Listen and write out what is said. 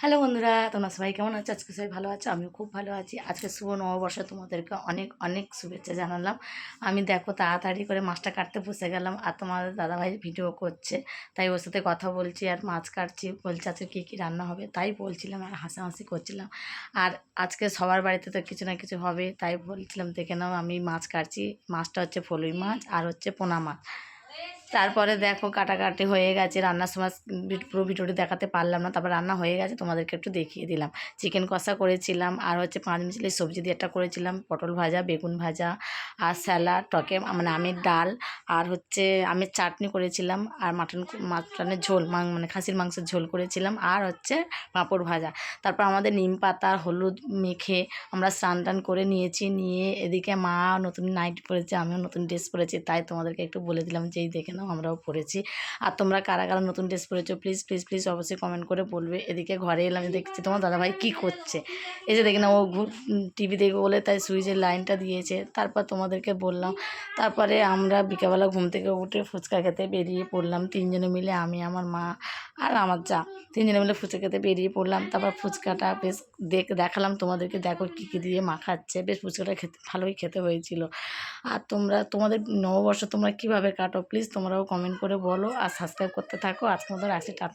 Hello বন্ধুরা, তোমরা সবাই কেমন আছো? আজকে সবাই ভালো আছো? আমিও খুব ভালো আছি। আজকে শুভ নববর্ষ তোমাদেরকে অনেক অনেক শুভেচ্ছা জানালাম। আমি দেখো তাড়াতাড়ি করে মাছটা কাটতে বসে গেলাম আর তোমাদের দাদাভাই ভিডিও করছে। তাই ওর সাথে কথা বলছি আর মাছ কাটছি। বলছে, আজকে কী কী রান্না হবে? তাই বলছিলাম আর হাসাহাসি করছিলাম। আর আজকে সবার বাড়িতে তো কিছু না কিছু হবে, তাই বলছিলাম, দেখে নাও, আমি মাছ কাটছি। মাছটা হচ্ছে ফলুই মাছ আর হচ্ছে পোনা মাছ। তারপরে দেখো কাটাকাটি হয়ে গেছে, রান্নার সময় পুরো ভিডিওটি দেখাতে পারলাম না, তারপর রান্না হয়ে গেছে, তোমাদেরকে একটু দেখিয়ে দিলাম। চিকেন কষা করেছিলাম, আর হচ্ছে পাঁচ মিশালি সবজি দিয়ে একটা করেছিলাম, পটল ভাজা, বেগুন ভাজা, আর স্যালাড টকে মানে আমের ডাল আর হচ্ছে আমের চাটনি করেছিলাম আর মাটন, মাটনের ঝোল মানে খাসির মাংসের ঝোল করেছিলাম আর হচ্ছে পাঁপড় ভাজা। তারপর আমাদের নিম পাতা, হলুদ মেখে আমরা স্নান টান করে নিয়েছি, নিয়ে এদিকে মা নতুন নাইট পরেছে, আমিও নতুন ড্রেস পরেছি, তাই তোমাদেরকে একটু বলে দিলাম যে এই দেখে নাও আমরাও পরেছি। আর তোমরা কারা কারা নতুন ড্রেস পরেছো প্লিজ প্লিজ প্লিজ অবশ্যই কমেন্ট করে বলবে। এদিকে ঘরে এলাম দেখছি তোমার দাদাভাই কী করছে। এই যে দেখি না ও টিভি দেখবে বলে তাই সুইচের লাইনটা দিয়েছে। তারপর তোমাদেরকে বললাম, তারপরে আমরা বিকেলবেলা ঘুম থেকে উঠে ফুচকা খেতে বেরিয়ে পড়লাম। তিনজনে মিলে আমি, আমার মা আর আমার যা। তিনজনে মিলে ফুচকা খেতে বেরিয়ে পড়লাম। তারপর ফুচকাটা বেশ দেখ, দেখালাম তোমাদেরকে। দেখো কী কী দিয়ে মাখাচ্ছে বেশ ফুচকাটা খেতে, ভালোই খেতে হয়েছিল। আর তোমরা, তোমাদের নববর্ষ তোমরা কীভাবে কাটো? প্লিজ তোমরাও কমেন্ট করে বলো আর সাবস্ক্রাইব করতে থাকো। আজকে মতো টাটা